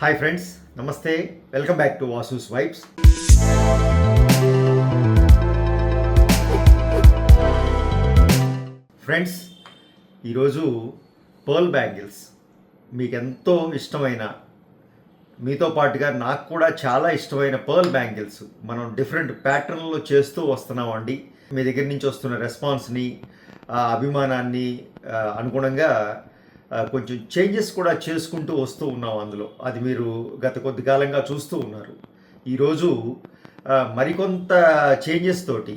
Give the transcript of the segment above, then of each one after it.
Hi friends నమస్తే. Welcome back to Vasu's vibes friends ఈరోజు pearl bangles మీకు ఎంతో ఇష్టమైన మీతో పాటుగా నాకు కూడా చాలా ఇష్టమైన పర్ల్ బ్యాంగిల్స్ మనం డిఫరెంట్ ప్యాటర్న్లో చేస్తూ వస్తున్నామండి. మీ దగ్గర నుంచి వస్తున్న రెస్పాన్స్ని అభిమానాన్ని అనుగుణంగా కొంచెం చేంజెస్ కూడా చేసుకుంటూ వస్తూ ఉన్నాం అందులో. అది మీరు గత కొద్ది కాలంగా చూస్తూ ఉన్నారు. ఈరోజు మరికొంత చేంజెస్ తోటి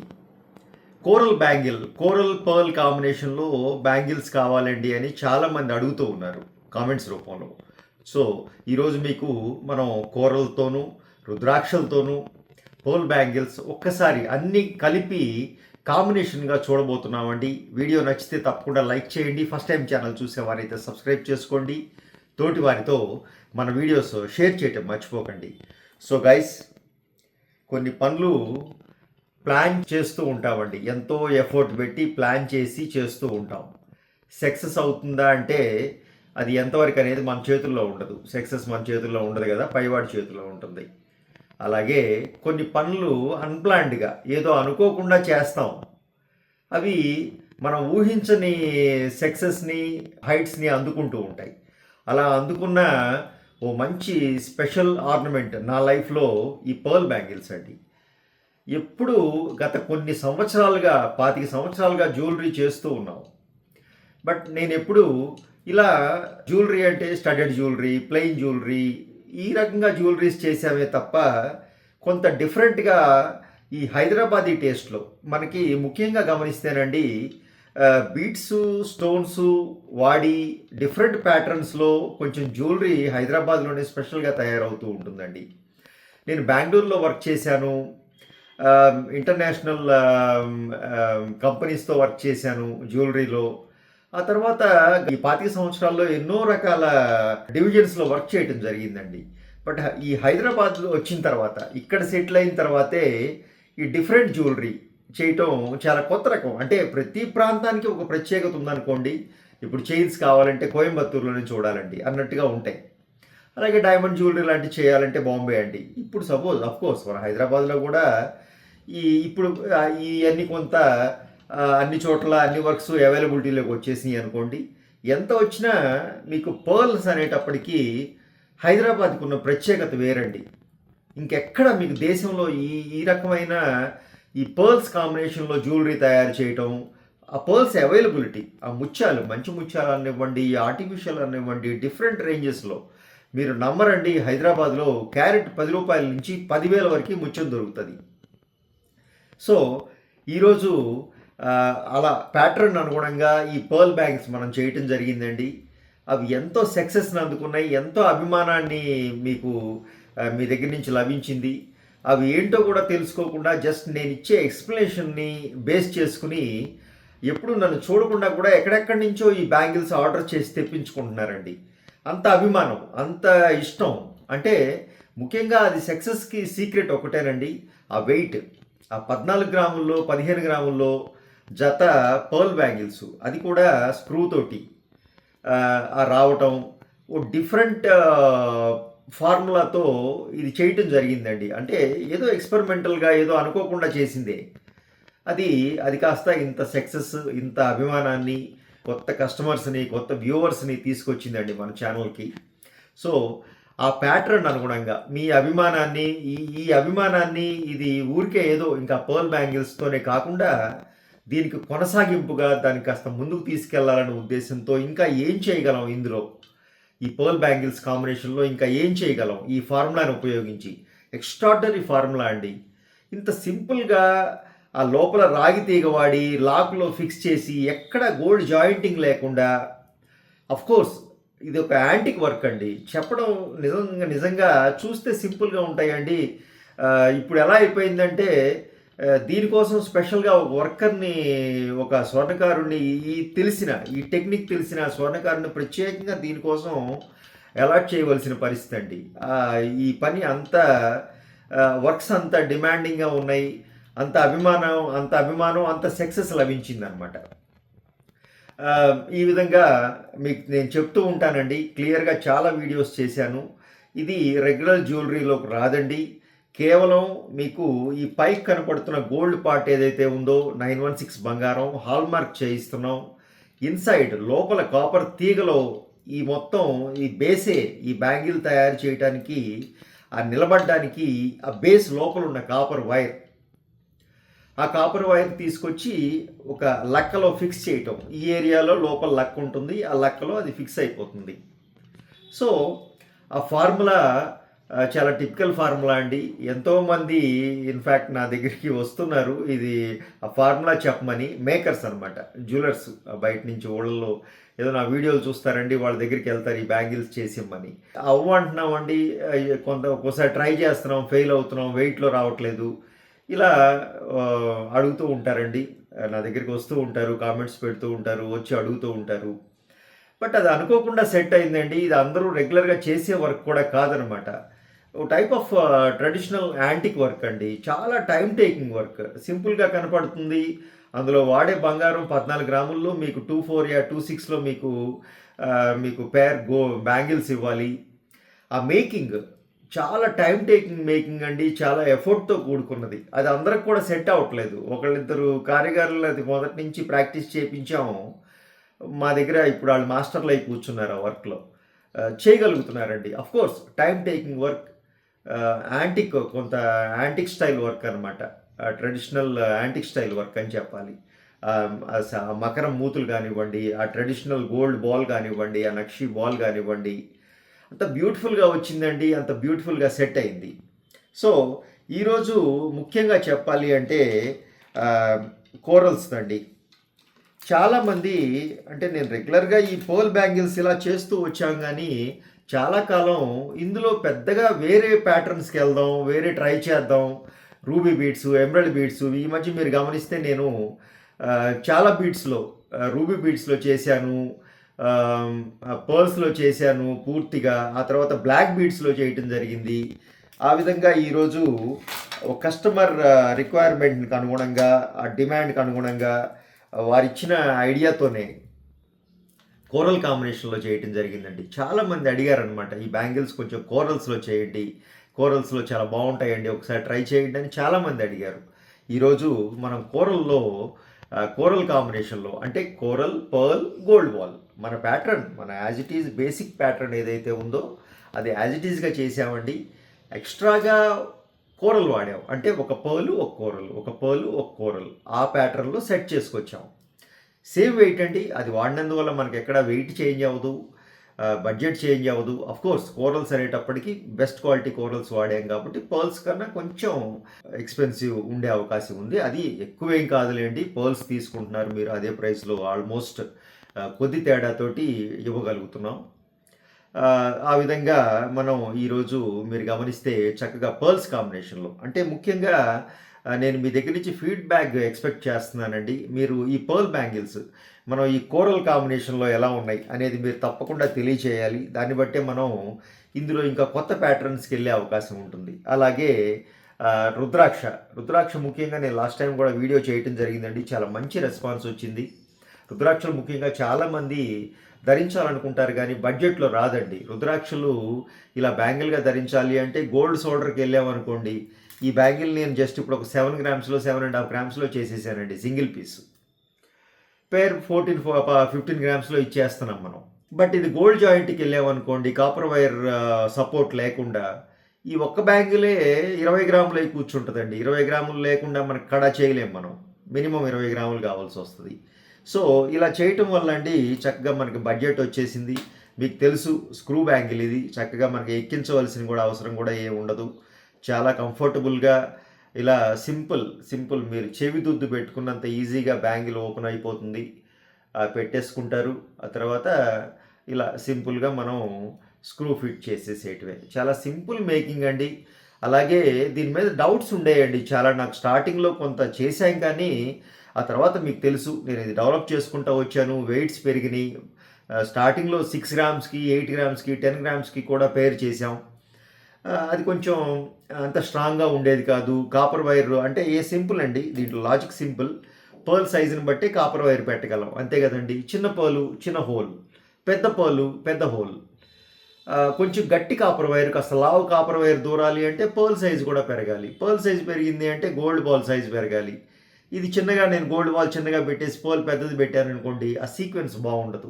కోరల్ బ్యాంగిల్ కోరల్ పర్ల్ కాంబినేషన్లో బ్యాంగిల్స్ కావాలండి అని చాలామంది అడుగుతూ ఉన్నారు కామెంట్స్ రూపంలో. సో ఈరోజు మీకు మనం కోరల్తోనూ రుద్రాక్షలతోనూ పర్ల్ బ్యాంగిల్స్ ఒక్కసారి అన్నీ కలిపి కాంబినేషన్గా చూడబోతున్నామండి. వీడియో నచ్చితే తప్పకుండా లైక్ చేయండి. ఫస్ట్ టైం ఛానల్ చూసేవారైతే సబ్స్క్రైబ్ చేసుకోండి. తోటి వారితో మన వీడియోస్ షేర్ చేయటం మర్చిపోకండి. సో గైస్ కొన్ని పనులు ప్లాన్ చేస్తూ ఉంటామండి. ఎంతో ఎఫర్ట్ పెట్టి ప్లాన్ చేసి చేస్తూ ఉంటాం. సక్సెస్ అవుతుందా అంటే అది ఎంతవరకు అనేది మన చేతుల్లో ఉండదు. సక్సెస్ మన చేతుల్లో ఉండదు కదా పైవాడి చేతుల్లో ఉంటుంది. అలాగే కొన్ని పనులు అన్ప్లాన్డ్గా ఏదో అనుకోకుండా చేస్తాం. అవి మనం ఊహించని సక్సెస్ని హైట్స్ని అందుకుంటూ ఉంటాయి. అలా అందుకున్న ఓ మంచి స్పెషల్ ఆర్నమెంట్ నా లైఫ్లో ఈ పర్ల్ బ్యాంగిల్స్ అండి. ఎప్పుడు గత కొన్ని సంవత్సరాలుగా పాతిక సంవత్సరాలుగా జ్యువెలరీ చేస్తూ ఉన్నాం. బట్ నేను ఎప్పుడు ఇలా జ్యువెలరీ అంటే స్టడెడ్ జ్యువెలరీ ప్లెయిన్ జ్యువెలరీ ఈ రకంగా జ్యువెలరీస్ చేసామే తప్ప కొంత డిఫరెంట్గా ఈ హైదరాబాదీ టేస్ట్లో మనకి ముఖ్యంగా గమనిస్తేనండి బీట్స్ స్టోన్స్ వాడి డిఫరెంట్ ప్యాటర్న్స్లో కొంచెం జ్యువెలరీ హైదరాబాద్లోనే స్పెషల్గా తయారవుతూ ఉంటుందండి. నేను బెంగళూరులో వర్క్ చేశాను ఇంటర్నేషనల్ కంపెనీస్తో వర్క్ చేశాను జ్యువెలరీలో ఆ తర్వాత ఈ పాతిక సంవత్సరాల్లో ఎన్నో రకాల డివిజన్స్లో వర్క్ చేయడం జరిగిందండి. బట్ ఈ హైదరాబాద్లో వచ్చిన తర్వాత ఇక్కడ సెటిల్ అయిన తర్వాతే ఈ డిఫరెంట్ జ్యువెలరీ చేయటం చాలా కొత్త రకం. అంటే ప్రతి ప్రాంతానికి ఒక ప్రత్యేకత ఉందనుకోండి. ఇప్పుడు చైన్స్ కావాలంటే కోయంబత్తూరులోనే చూడాలండి. అన్నట్టుగా ఉంటాయి. అలాగే డైమండ్ జ్యువెలరీ లాంటివి చేయాలంటే బాంబే అండి. ఇప్పుడు సపోజ్ అఫ్కోర్స్ మన హైదరాబాద్లో కూడా ఈ ఇప్పుడు ఇవన్నీ ఈ అన్ని కొంత అన్ని చోట్ల అన్ని వర్క్స్ అవైలబిలిటీలోకి వచ్చేసినాయి అనుకోండి. ఎంత వచ్చినా మీకు పర్ల్స్ అనేటప్పటికీ హైదరాబాద్కు ఉన్న ప్రత్యేకత వేరండి. ఇంకెక్కడ మీకు దేశంలో ఈ ఈ రకమైన ఈ పర్ల్స్ కాంబినేషన్లో జ్యువెలరీ తయారు చేయటం ఆ పర్ల్స్ అవైలబిలిటీ ఆ ముత్యాలు మంచి ముత్యాలు అనివ్వండి ఆర్టిఫిషియల్ అనివ్వండి డిఫరెంట్ రేంజెస్లో మీరు నమ్మరండి హైదరాబాద్లో క్యారెట్ పది రూపాయల నుంచి పదివేల వరకు ముత్యం దొరుకుతుంది. సో ఈరోజు అలా ప్యాటర్న్ అనుగుణంగా ఈ పర్ల్ బ్యాగ్స్ మనం చేయటం జరిగిందండి. అవి ఎంతో సక్సెస్ని అందుకున్నాయి ఎంతో అభిమానాన్ని మీకు మీ దగ్గర నుంచి లభించింది. అవి ఏంటో కూడా తెలుసుకోకుండా జస్ట్ నేను ఇచ్చే ఎక్స్ప్లెనేషన్ని బేస్ చేసుకుని ఎప్పుడు నన్ను చూడకుండా కూడా ఎక్కడెక్కడి నుంచో ఈ బ్యాంగిల్స్ ఆర్డర్ చేసి తెప్పించుకుంటున్నారండి. అంత అభిమానం అంత ఇష్టం. అంటే ముఖ్యంగా అది సక్సెస్కి సీక్రెట్ ఒకటేనండి. ఆ వెయిట్ ఆ పద్నాలుగు గ్రాముల్లో పదిహేను గ్రాముల్లో జత పర్ల్ బ్యాంగిల్స్. అది కూడా స్క్రూ తోటి ఆ రావటం ఓ డిఫరెంట్ ఫార్ములాతో ఇది చేయటం జరిగిందండి. అంటే ఏదో ఎక్స్పెరిమెంటల్గా ఏదో అనుకోకుండా చేసిందే. అది అది కాస్త ఇంత సక్సెస్ ఇంత అభిమానాన్ని కొత్త కస్టమర్స్ని కొత్త వ్యూవర్స్ని తీసుకొచ్చిందండి మన ఛానల్కి. సో ఆ ప్యాటర్న్ అనుగుణంగా మీ అభిమానాన్ని ఈ ఈ అభిమానాన్ని ఇది ఊరికే ఏదో ఇంకా పర్ల్ బ్యాంగిల్స్తోనే కాకుండా దీనికి కొనసాగింపుగా దాన్ని కాస్త ముందుకు తీసుకెళ్ళాలనే ఉద్దేశంతో ఇంకా ఏం చేయగలం ఇందులో? ఈ పర్ల్ బ్యాంగిల్స్ కాంబినేషన్లో ఇంకా ఏం చేయగలం? ఈ ఫార్ములాని ఉపయోగించి. ఎక్స్ట్రాడనరీ ఫార్ములా అండి. ఇంత సింపుల్గా ఆ లోపల రాగి తీగ వాడి లాక్లో ఫిక్స్ చేసి ఎక్కడ గోల్డ్ జాయింటింగ్ లేకుండా అఫ్ కోర్స్ ఇది ఒక యాంటిక్ వర్క్ అండి. చెప్పడం నిజంగా నిజంగా చూస్తే సింపుల్గా ఉంటాయండి. ఇప్పుడు ఎలా అయిపోయిందంటే దీనికోసం స్పెషల్గా ఒక వర్కర్ని ఒక స్వర్ణకారుణ్ణి ఈ తెలిసిన ఈ టెక్నిక్ తెలిసిన స్వర్ణకారుని ప్రత్యేకంగా దీనికోసం అలాట్ చేయవలసిన పరిస్థితి అండి. ఈ పని అంత వర్క్స్ అంత డిమాండింగ్గా ఉన్నాయి. అంత అభిమానం అంత అభిమానం అంత సక్సెస్ లభించిందనమాట. ఈ విధంగా మీకు నేను చెప్తూ ఉంటానండి. క్లియర్గా చాలా వీడియోస్ చేశాను. ఇది రెగ్యులర్ జ్యువెలరీలోకి రాదండి. కేవలం మీకు ఈ పైకి కనపడుతున్న గోల్డ్ పార్ట్ ఏదైతే ఉందో నైన్ వన్ సిక్స్ బంగారం హాల్మార్క్ చేయిస్తున్నాం. ఇన్సైడ్ లోపల కాపర్ తీగలో ఈ మొత్తం ఈ బేసే ఈ బ్యాంగిల్ తయారు చేయడానికి ఆ నిలబడడానికి ఆ బేస్ లోపల ఉన్న కాపర్ వైర్ ఆ కాపర్ వైర్ తీసుకొచ్చి ఒక లక్కలో ఫిక్స్ చేయటం. ఈ ఏరియాలో లోపల లక్క ఉంటుంది ఆ లక్కలో అది ఫిక్స్ అయిపోతుంది. సో ఆ ఫార్ములా చాలా టిపికల్ ఫార్ములా అండి. ఎంతోమంది ఇన్ఫ్యాక్ట్ నా దగ్గరికి వస్తున్నారు. ఇది ఆ ఫార్ములా చెప్పమని మేకర్స్ అనమాట జ్యువెలర్స్ బయట నుంచి ఊళ్ళలో ఏదో నా వీడియోలు చూస్తారండి వాళ్ళ దగ్గరికి వెళ్తారు ఈ బ్యాంగిల్స్ చేసిమ్మని అవ్వంటున్నామండి కొంత ఒక్కోసారి ట్రై చేస్తున్నాం ఫెయిల్ అవుతున్నాం వెయిట్లో రావట్లేదు. ఇలా అడుగుతూ ఉంటారండి. నా దగ్గరికి వస్తూ ఉంటారు కామెంట్స్ పెడుతూ ఉంటారు వచ్చి అడుగుతూ ఉంటారు. బట్ అది అనుకోకుండా సెట్ అయిందండి. ఇది అందరూ రెగ్యులర్గా చేసే వర్క్ కూడా కాదనమాట type of traditional antique work అండి. చాలా టైం టేకింగ్ వర్క్. సింపుల్గా కనపడుతుంది. అందులో వాడే బంగారం పద్నాలుగు గ్రాముల్లో మీకు టూ ఫోర్ యా టూ సిక్స్లో మీకు మీకు పేర్ గో బ్యాంగిల్స్ ఇవ్వాలి. ఆ మేకింగ్ చాలా టైం టేకింగ్ మేకింగ్ అండి. చాలా ఎఫర్ట్తో కూడుకున్నది. అది అందరికి కూడా సెట్ అవ్వట్లేదు. ఒకళ్ళిద్దరు కారిగారులు అది మొదటి నుంచి ప్రాక్టీస్ చేయించాము మా దగ్గర ఇప్పుడు వాళ్ళు మాస్టర్లు అయి కూర్చున్నారు ఆ వర్క్లో. చేయగలుగుతున్నారండి. Of course time taking work antique కొంత యాంటిక్ స్టైల్ వర్క్ అనమాట ట్రెడిషనల్ యాంటిక్ స్టైల్ వర్క్ అని చెప్పాలి. స- మకరం మూతులు కానివ్వండి ఆ ట్రెడిషనల్ గోల్డ్ బాల్ కానివ్వండి ఆ నక్షి బాల్ కానివ్వండి అంత బ్యూటిఫుల్గా వచ్చిందండి అంత బ్యూటిఫుల్గా సెట్ అయింది. సో ఈరోజు ముఖ్యంగా చెప్పాలి అంటే కోరల్స్ అండి చాలామంది అంటే నేను రెగ్యులర్గా ఈ పోల్ బ్యాంగిల్స్ ఇలా చేస్తూ వచ్చాం కానీ చాలా కాలం ఇందులో పెద్దగా వేరే ప్యాటర్న్స్కి వెళ్దాం వేరే ట్రై చేద్దాం. రూబీ బీడ్స్ ఎమరల్డ్ బీడ్స్ ఈ మధ్య మీరు గమనిస్తే నేను చాలా బీడ్స్లో రూబీ బీడ్స్లో చేశాను పర్ల్స్లో చేశాను పూర్తిగా ఆ తర్వాత బ్లాక్ బీడ్స్లో చేయటం జరిగింది. ఆ విధంగా ఈరోజు కస్టమర్ రిక్వైర్మెంట్కి అనుగుణంగా ఆ డిమాండ్కి అనుగుణంగా వారిచ్చిన ఐడియాతోనే కోరల్ కాంబినేషన్లో చేయటం జరిగిందండి. చాలామంది అడిగారనమాట ఈ బ్యాంగిల్స్ కొంచెం కోరల్స్లో చేయండి కోరల్స్లో చాలా బాగుంటాయండి ఒకసారి ట్రై చేయండి అని చాలామంది అడిగారు. ఈరోజు మనం కోరల్లో కోరల్ కాంబినేషన్లో అంటే కోరల్ పర్ల్ గోల్డ్ వాల్ మన ప్యాటర్న్ మన as it is basic pattern ఏదైతే ఉందో అది యాజ్ ఇట్ ఈజ్గా చేసామండి. ఎక్స్ట్రాగా కూరలు వాడాం. అంటే ఒక పర్లు ఒక కూరలు ఒక పర్లు ఒక కూరలు ఆ ప్యాటర్న్లో సెట్ చేసుకొచ్చాం. సేమ్ వెయిట్ అండి అది వాడినందువల్ల మనకి ఎక్కడ వెయిట్ చేంజ్ అవ్వదు బడ్జెట్ చేంజ్ అవ్వదు. అఫ్ కోర్స్ కోరల్స్ అనేటప్పటికి బెస్ట్ క్వాలిటీ కోరల్స్ వాడాం కాబట్టి పర్ల్స్ కన్నా కొంచెం ఎక్స్పెన్సివ్ ఉండే అవకాశం ఉంది. అది ఎక్కువేం కాదులేండి. పర్ల్స్ తీసుకుంటున్నారు మీరు అదే ప్రైస్లో ఆల్మోస్ట్ కొద్ది తేడాతోటి ఇవ్వగలుగుతున్నాం. ఆ, విధంగా మనం ఈరోజు మీరు గమనిస్తే చక్కగా పర్ల్స్ కాంబినేషన్లో అంటే ముఖ్యంగా నేను మీ దగ్గర నుంచి ఫీడ్బ్యాక్ ఎక్స్పెక్ట్ చేస్తున్నానండి. మీరు ఈ పర్ల్ బ్యాంగిల్స్ మనం ఈ కోరల్ కాంబినేషన్లో ఎలా ఉన్నాయి అనేది మీరు తప్పకుండా తెలియచేయాలి. దాన్ని బట్టే మనం ఇందులో ఇంకా కొత్త ప్యాటర్న్స్కి వెళ్ళే అవకాశం ఉంటుంది. అలాగే రుద్రాక్ష. రుద్రాక్ష ముఖ్యంగా నేను లాస్ట్ టైం కూడా వీడియో చేయటం జరిగిందండి. చాలా మంచి రెస్పాన్స్ వచ్చింది. రుద్రాక్షలు ముఖ్యంగా చాలామంది ధరించాలనుకుంటారు కానీ బడ్జెట్లో రాదండి. రుద్రాక్షలు ఇలా బ్యాంగిల్గా ధరించాలి అంటే గోల్డ్ సోల్డర్కి వెళ్ళామనుకోండి ఈ బ్యాంగిల్ నేను జస్ట్ ఇప్పుడు ఒక సెవెన్ గ్రామ్స్లో సెవెన్ అండ్ హాఫ్ గ్రామ్స్లో చేసేసానండి single piece pair fourteen fifteen గ్రామ్స్లో ఇచ్చేస్తున్నాం మనం. బట్ ఇది గోల్డ్ జాయింట్కి వెళ్ళామనుకోండి కాపర్ వైర్ సపోర్ట్ లేకుండా ఈ ఒక్క బ్యాంగిలే ఇరవై గ్రాములు అయి కూర్చుంటుందండి. ఇరవై గ్రాములు లేకుండా మనకు కడ చేయలేం మనం. మినిమం ఇరవై గ్రాములు కావాల్సి వస్తుంది. సో ఇలా చేయటం వల్ల అండి చక్కగా మనకి బడ్జెట్ వచ్చేసింది. మీకు తెలుసు స్క్రూ బ్యాంగిల్ ఇది. చక్కగా మనకి ఎక్కించవలసిన కూడా అవసరం కూడా ఏమి ఉండదు. చాలా కంఫర్టబుల్గా ఇలా సింపుల్ సింపుల్ మీరు చెవి దుద్దు పెట్టుకున్నంత ఈజీగా బ్యాంగిల్ ఓపెన్ అయిపోతుంది. పెట్టేసుకుంటారు. ఆ తర్వాత ఇలా సింపుల్గా మనం స్క్రూ ఫిట్ చేసేసేటివే. చాలా సింపుల్ మేకింగ్ అండి. అలాగే దీని మీద డౌట్స్ ఉండేయండి. చాలా నాకు స్టార్టింగ్లో కొంత చేశాం కానీ ఆ తర్వాత మీకు తెలుసు. నేను ఇది డెవలప్ చేసుకుంటూ వచ్చాను. వెయిట్స్ పెరిగినాయి. స్టార్టింగ్లో సిక్స్ గ్రామ్స్కి ఎయిట్ గ్రామ్స్కి టెన్ గ్రామ్స్కి కూడా పేర్ చేసాం అది కొంచెం అంత స్ట్రాంగ్గా ఉండేది కాదు. కాపర్ వైర్ అంటే ఏ సింపుల్ అండి దీంట్లో లాజిక్ సింపుల్. పర్ల్ సైజుని బట్టి కాపర్ వైర్ పెట్టగలం. అంతే కదండి. చిన్న పర్లు చిన్న హోల్. పెద్ద పర్లు పెద్ద హోల్. కొంచెం గట్టి కాపర్ వైర్ కాస్త లావు కాపర్ వైర్ దూరాలి అంటే పర్ల్ సైజు కూడా పెరగాలి. పర్ల్ సైజ్ పెరిగింది అంటే గోల్డ్ బాల్ సైజు పెరగాలి. ఇది చిన్నగా నేను గోల్డ్ బాల్ చిన్నగా పెట్టేసి పర్ల్ పెద్దది పెట్టాను అనుకోండి ఆ సీక్వెన్స్ బాగుండదు.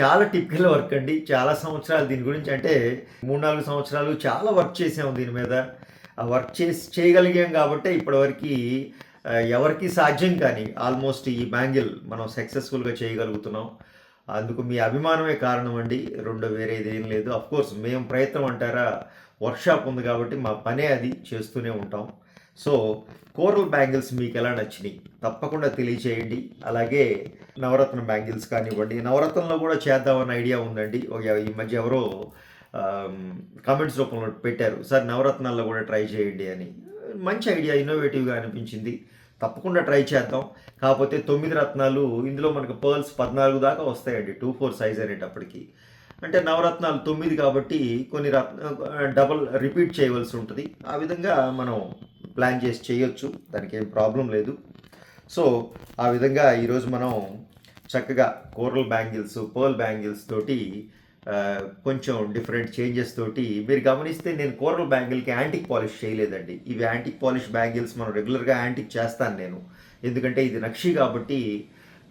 చాలా టిపికల్ వర్క్ అండి. చాలా సంవత్సరాలు దీని గురించి అంటే మూడు నాలుగు సంవత్సరాలు చాలా వర్క్ చేసాము దీని మీద. ఆ వర్క్ చేసి చేయగలిగాం కాబట్టి ఇప్పటివరకు ఎవరికి సాధ్యం కానీ ఆల్మోస్ట్ ఈ బ్యాంగిల్ మనం సక్సెస్ఫుల్గా చేయగలుగుతున్నాం. అందుకు మీ అభిమానమే కారణం అండి. రెండో వేరేది ఏం లేదు. అఫ్కోర్స్ మేము ప్రయత్నం అంటారా? వర్క్షాప్ ఉంది కాబట్టి మా పనే అది చేస్తూనే ఉంటాం. సో కోరల్ బ్యాంగిల్స్ మీకు ఎలా నచ్చినాయి? తప్పకుండా తెలియచేయండి. అలాగే నవరత్న బ్యాంగిల్స్ కానివ్వండి. నవరత్నంలో కూడా చేద్దామన్న ఐడియా ఉందండి. ఒక- ఈ మధ్య ఎవరో కామెంట్స్ రూపంలో పెట్టారు. సార్ నవరత్నాల్లో కూడా ట్రై చేయండి అని. మంచి ఐడియా ఇన్నోవేటివ్గా అనిపించింది. తప్పకుండా ట్రై చేద్దాం. కాకపోతే తొమ్మిది రత్నాలు ఇందులో మనకు పర్ల్స్ పద్నాలుగు దాకా వస్తాయండి. టూ ఫోర్ సైజ్ అనేటప్పటికి. అంటే నవరత్నాలు తొమ్మిది కాబట్టి కొన్ని రత్న డబల్ రిపీట్ చేయవలసి ఉంటుంది. ఆ విధంగా మనం ప్లాన్ చేసి చేయొచ్చు. దానికి ఏం ప్రాబ్లం లేదు. సో ఆ విధంగా ఈరోజు మనం చక్కగా కోరల్ బ్యాంగిల్స్ పర్ల్ బ్యాంగిల్స్ తోటి కొంచెం డిఫరెంట్ చేంజెస్ తోటి మీరు గమనిస్తే నేను కోరల్ బ్యాంగిల్కి యాంటిక్ పాలిష్ చేయలేదండి. ఇవి యాంటిక్ పాలిష్ బ్యాంగిల్స్ మనం రెగ్యులర్గా యాంటిక్ చేస్తాను నేను. ఎందుకంటే ఇది నక్షి కాబట్టి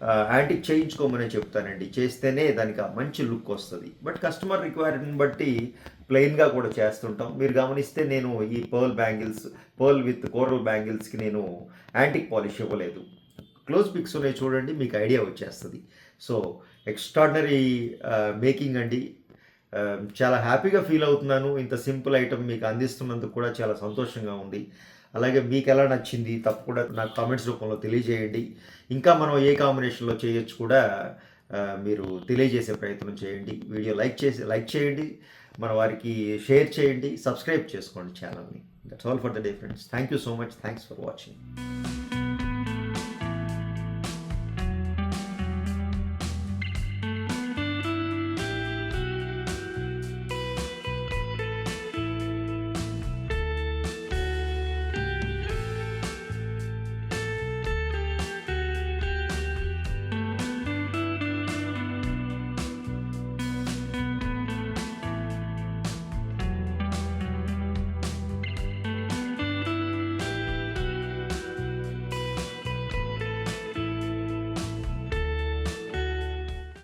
యాంటిక్ చేయించుకోమని చెప్తానండి. చేస్తేనే దానికి ఆ మంచి లుక్ వస్తుంది. బట్ కస్టమర్ రిక్వైర్మెంట్ బట్టి ప్లెయిన్గా కూడా చేస్తుంటాం. మీరు గమనిస్తే నేను ఈ pearl bangles pearl with coral బ్యాంగిల్స్కి నేను యాంటిక్ పాలిష్ ఇవ్వలేదు. క్లోజ్ పిక్స్ ఉన్నాయి చూడండి మీకు ఐడియా వచ్చేస్తుంది. సో ఎక్స్ట్రాడినరీ మేకింగ్ అండి. చాలా హ్యాపీగా ఫీల్ అవుతున్నాను. ఇంత సింపుల్ ఐటమ్ మీకు అందిస్తున్నందుకు కూడా చాలా సంతోషంగా ఉంది. అలాగే మీకు ఎలా నచ్చింది? తప్పకుండా నాకు కామెంట్స్ రూపంలో తెలియజేయండి. ఇంకా మనం ఏ కాంబినేషన్లో చేయొచ్చు కూడా మీరు తెలియజేసే ప్రయత్నం చేయండి. వీడియో లైక్ చేసి లైక్ చేయండి. మన వారికి షేర్ చేయండి. సబ్స్క్రైబ్ చేసుకోండి ఛానల్ని. That's all for the day friends thank you so much thanks for watching